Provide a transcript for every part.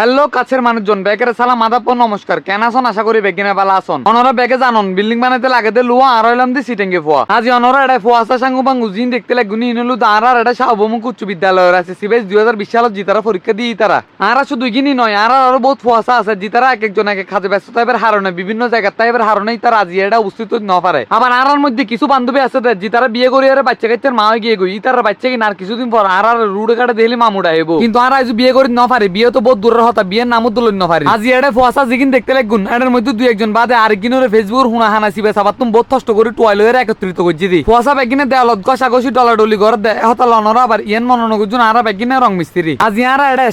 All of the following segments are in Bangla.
হ্যালো, কাছের মানুষজন বেকের সালাম ও নমস্কার। কেন আসন আশা করি বেকিনে বালা আসন অনরা বেকে জানন, বিল্ডিং বানাইতে লাগে দে লুয়া আর হইলাম দি সিটেঙ্গে ফুয়া। আজি অনরা এটা ফুয়া আসা সাঙ্গু বাঙ্গু, জিন দেখতে লাগে গুনি ইনলু আর এটা সাবমুখ উচ্চ বিদ্যালয়ের আছে। সিবেস দুই হাজার বিশ সালত জিতারা পরীক্ষা দিই তারা। আর শুধু ইগিনি নয়, আর আরও বহুত ফুয়াশা আছে জিতারা এক একজন, এক এক কাজে ব্যস্ত টাইপের হারণে বিভিন্ন জায়গা টাইপের হারণেই তারা আজি এটা উপস্থিত ন পারে। আবার আর মধ্যে কিছু বান্ধবী আছে জিতারা বিয়ে করি আর বাচ্চা কাচ্চার মা গিয়ে গই তারা বাচ্চা কিনা, আর কিছুদিন পর আর রুড়ে কাটে দেখলে মামুড়া আইব কিন্তু আর আজ বিয়ে করি ন পারে, বিয়ে তো বহুত দূরের হতা পারে আজি এটা দেখতে লাগুন। এটার মধ্যে দুই একজন বাদে আর ফেসবুকের হুনা হানা সিবে সাবাত বহুত করে টুয়াইল হয়ে একত্রিত করছি দি। বেগিনে ঘর দে। হতা লনরা আবার ইয়েন বেগিনে রং মিস্ত্রি। আজি এটা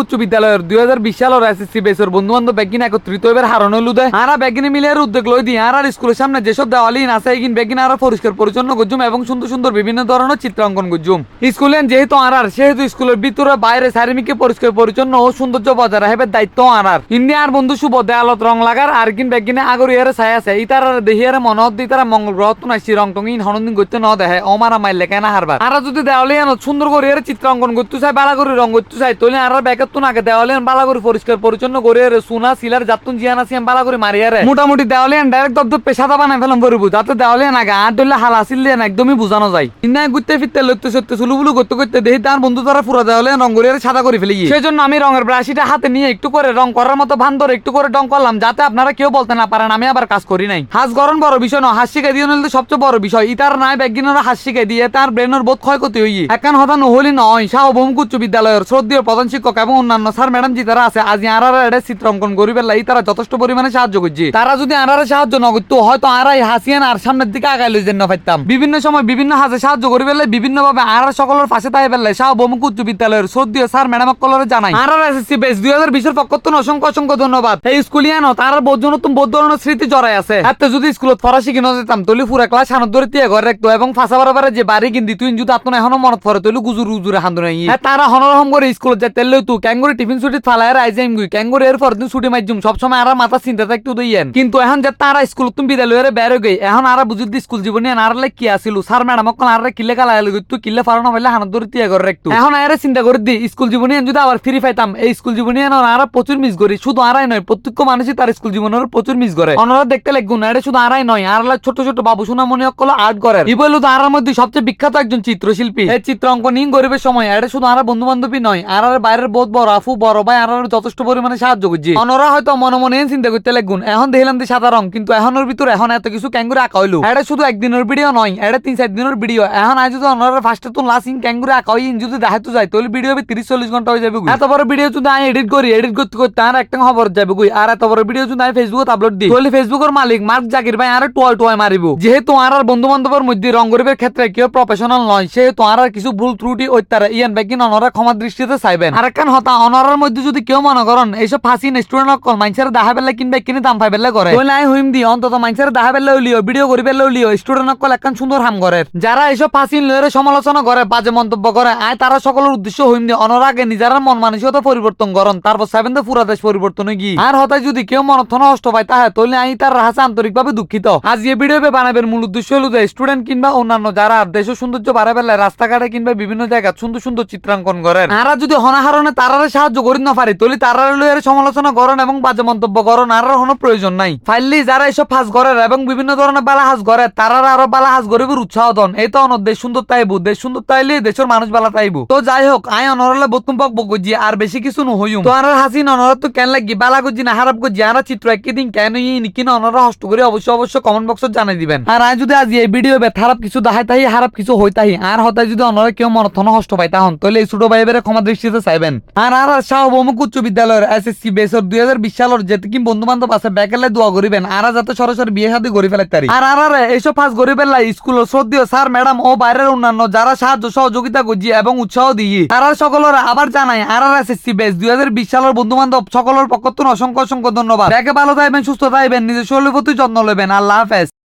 উচ্চ বিদ্যালয়ের দুই হাজার বিশ সালের বেসর বন্ধু বান্ধব একত্রিত এবার হারণ হলু দেয় আর বেগিনে মিলে উদ্যোগ লই দিই আর স্কুলের সামনে যেসব দেওয়ালিন আছে এগিন বেগিনে আর পরিষ্কার পরিচ্ছন্ন এবং সুন্দর সুন্দর বিভিন্ন ধরনের চিত্রাঙ্কন গুজুম। স্কুলেন যেহেতু আর সেহেতু স্কুলের ভিতরে বাইরে চারিমিকে পরিষ্কার পরিচ্ছন্ন ও সৌন্দর্য বজায় রাখবে দায়িত্ব আর ইন্ডিয়ার বন্ধু শুভ দেয়ালত রং লাগার আর কিন বেগিনে আগর ইয়ারে ছাই আছে। ইতার আর দেহি আর মনত দি তারা মঙ্গল গ্রহ তো নাইছি রং টং ইন হনদিন করতে ন দেহে, অমারা মাইলে কেন হারবার। আর যদি দেওয়ালে আনো সুন্দর করে এর চিত্রাঙ্কন করতে চাই বালা রং করতে চাই তোলে আর ব্যাগের তো নাকে দেওয়ালে বালা করে পরিষ্কার পরিচ্ছন্ন করে এর সুনা সিলার জাতুন জিয়ানা সিয়াম বালা করে মারিয়ারে মোটামুটি দেওয়ালে ডাইরেক্ট দব পেশাদা বানাই ফেলাম করব যাতে দেওয়ালে নাগে আর ধরলে হাল আসিল না একদমই বোঝানো যায়। ইন্না ঘুরতে ফিরতে লইতে সত্যি সুলু বুলু করতে করতে দেখি তার বন্ধু তারা পুরো দেওয়ালে রং করে সাদা করে ফেলি সেই জন্য আমি রঙের ব্রাশিটা হাতে নিয়ে একটু করে রং করার মতো ভান ধরে একটু করে রং করলাম, যাতে আপনারা কেউ বলতে না পারেন, আমি আবার কাজ করি নাই। হাস গরম বড় বিষয় নয়, হাস শিখে দিয়ে নিলে সবচেয়ে বড় বিষয়। ইতার নাই ব্যাগিনারা হাস শিখে দিয়ে তার ব্রেনের বোধ ক্ষয়ক্ষতি হই একান হতা নহলি নয়, শাহ বহুমুখ উচ্চ বিদ্যালয়ের শ্রদ্ধীয় প্রধান শিক্ষক এবং অন্যান্য স্যার, ম্যাডাম জি তারা আছে, আজ আর এটা চিত্রাঙ্কন গরিবের লাই তারা যথেষ্ট পরিমাণে সাহায্য করছে। তারা যদি আর সাহায্য ন করতো, হয়তো আরাই হাসিয়ান আর সামনের দিকে আগাই লই যেন পাইতাম। বিভিন্ন সময় বিভিন্ন হাজে সাহায্য করি পেলে বিভিন্ন ভাবে আর সকলের পাশে তাই পেলে শাহ বহুমুখ উচ্চ বিদ্যালয়ের শ্রদ্ধীয় স্যার, ম্যাডাম কলরে জানাই। আর এসএসসি বেস দুই হাজার বিশের পক্ষ থেকে অসংখ্য অসংখ্য ধন্যবাদ। এই স্কুলিয়ানো তার বোধ নতুন বোধ ধরনের স্মৃতি জড়াই আছে। এতে যদি স্কুলত ফরাসি কিনে যেতাম, তলি পুরা ক্লাস হানত ধরে দিয়ে ঘরে রাখতো এবং ফাঁসা বারে যে বাড়ি কিনতি, তুই যদি আপনার এখনও মনত পড়ে, তলি গুজুর উজুরে হান্দু নাই। তারা হনরহম করে স্কুলত যাই তেল তুই ক্যাঙ্গুরি টিফিন ছুটি ফালাই আইজাইম গুই। ক্যাঙ্গুরি এর পর দিন ছুটি মাইজুম সবসময় আর মাথা চিন্তা থাকতে দইয়েন কিন্তু এখন যে তারা স্কুল তুমি বিদ্যালয়ের বের হয়ে গই, এখন আর বুঝি স্কুল জীবনে আর লাই কি আসিল? স্যার ম্যাডাম কোন আর কিলে কালা তুই কিলে ফারো না পাইলে হানত ধরে দিয়ে ঘরে রাখতো। এখন আর চিন্তা করে দি, স্কুল জীবনে যদি আবার ফ্রি পাইতাম, এই স্কুল জীবনে প্রচুর মিস করি। শুধু আরাই নয়, প্রত্যেক মানুষই তার স্কুল প্রচুর মিস করে। দেখতে লাগুন এটা শুধু আরাই নয় ছোট ছোট বাবু সোনা মনে অকল আর্ট করে ই বলল তো আরার মধ্যে সবচেয়ে বিখ্যাত একজন চিত্রশিল্পী। এই চিত্র অঙ্কন ইন গরিবের সময় এটা শুধু বন্ধু বান্ধবী নয় বাইরের বড় আফু, বড় ভাই যথেষ্ট পরিমাণে সাহায্য করছে। অনরা হয়তো মনে মনে চিন্তা করতে লাগুন এখন দেখলাম যে সাদা রং, কিন্তু এখনের ভিতরে এখন এত কিছু ক্যাঙ্গুরে আঁকা হইল। এটা শুধু একদিনের ভিডিও নয় এটা তিন চার দিনের ভিডিও এখন আজ যদি অনরা ফার্স্টে তো লাস্ট ইন ক্যাঙ্গুরে আঁকা হই যদি দেখাতে যায়, তাহলে ভিডিও হবে তিরিশ চল্লিশ ঘণ্টা হয়ে যাবে এত বড় ভিডিও যদি আমি এডিট করি এডিট করতে করতে আর একটা খবর যাবে গুই আর এত বড় ভিডিও যদি আমি ফেসবুকে আপলোড দিই, তাহলে ফেসবুকের মালিক মার্ক জাকির ভাই আর টোয়াল টোয়াই মারিব। যেহেতু আর আর বন্ধু বান্ধবের মধ্যে রং গরিবের ক্ষেত্রে কেউ প্রফেশনাল নয়, সেহেতু আর আর কিছু ভুল ত্রুটি ওইতারা ইয়ান ব্যাগিন অনরা ক্ষমা দৃষ্টিতে চাইবেন। আর একখান হতা, অনরার মধ্যে যদি কেউ মনে করেন, এইসব ফাঁসি স্টুডেন্ট অকল মানুষের দেখা বেলা কিনবে, কিনে দাম পাই বেলা করে। তাহলে আমি হইম দি, অন্তত মানুষের দেখা বেলা উলিও ভিডিও করি বেলা উলিও স্টুডেন্ট অকল একখান সুন্দর হাম করে। যারা এইসব ফাঁসি লয়ের সমালোচনা করে, বাজে মন্তব্য করে, আয় তারা সকলের উদ্দেশ্য হইম দি অনরাগে নিজেরা মন মানসিকতা পরিবর্তন করেন তারপর সেভেন দে পুরা দেশ পরিবর্তন গিয়ে। আর হতায় যদি কেউ মনথন নষ্ট পায়, তাহলে তাহলে আমি তার রাহাসে আন্তরিকভাবে দুঃখিত। আজ এই ভিডিও বানাবের মূল উদ্দেশ্য হলো যে স্টুডেন্ট কিংবা অন্যান্য যারা দেশের সৌন্দর্য বাড়া বেলায় রাস্তাঘাটে কিংবা বিভিন্ন জায়গা সুন্দর সুন্দর চিত্রাঙ্কন করেন। আর যদি হনাহারণে তারারে সাহায্য করি না পারি তাহলে তারা এর সমালোচনা করেন এবং বাজে মন্তব্য করেন, আর কোনো প্রয়োজন নাই। ফাইলি যারা এসব ফাঁস করে এবং বিভিন্ন ধরনের বালা হাজ করে তারা আরও বালা হাজ গরিবের উৎসাহ দন। এই তো অনর দেশ সুন্দর তাইবু, দেশ সুন্দর তাইলে দেশের মানুষ বালা তাইবু। তো যাই হোক আই অনরলে বতুম পক বকুজি, আর বেশি কিছু আর হাসি তো কেন লাগি? বালা গুজি না হারাপ গুজি আর চিত্র একদিন কেন ই নিকি অনরা হস্ত করে? কমেন্ট বক্সত জানাই দিবেন। আর আই যদি আজ এই ভিডিও বে খারাপ কিছু কিছু আর যদি কেউ মনথন হস্ত পাই তাহন তাহলে এই ছোট ক্ষমা দৃষ্টিতে চাইবেন। আর আর শাহ উচ্চ বিদ্যালয়ের বেসর দুই হাজার বিশ সালের যেতে কি বন্ধু বান্ধব আছে ব্যাকেলে দোয়া করিবেন। আর যাতে সরাসরি বিয়ে শাদী করি ফেলাইতে পারি। আর আর আর এইসব ফাঁস গরিবের লাই স্কুল শ্রদ্ধীয় স্যার, ম্যাডাম ও বাইরের অন্যান্য যারা সাহায্য সহযোগিতা করছি এবং উৎসাহ দিই, তারা সকলের আবার জানাই আর আর এসএসসি বেস দুই হাজার বিশ সালের বন্ধু বান্ধব সকলের পক্ষ থেকে অসংখ্য অসংখ্য ধন্যবাদ। ব্যাগে ভালো থাকবেন, সুস্থ থাকবেন, নিজের শরীরের প্রতি যত্ন নেবেন। আল্লাহ হাফেজ।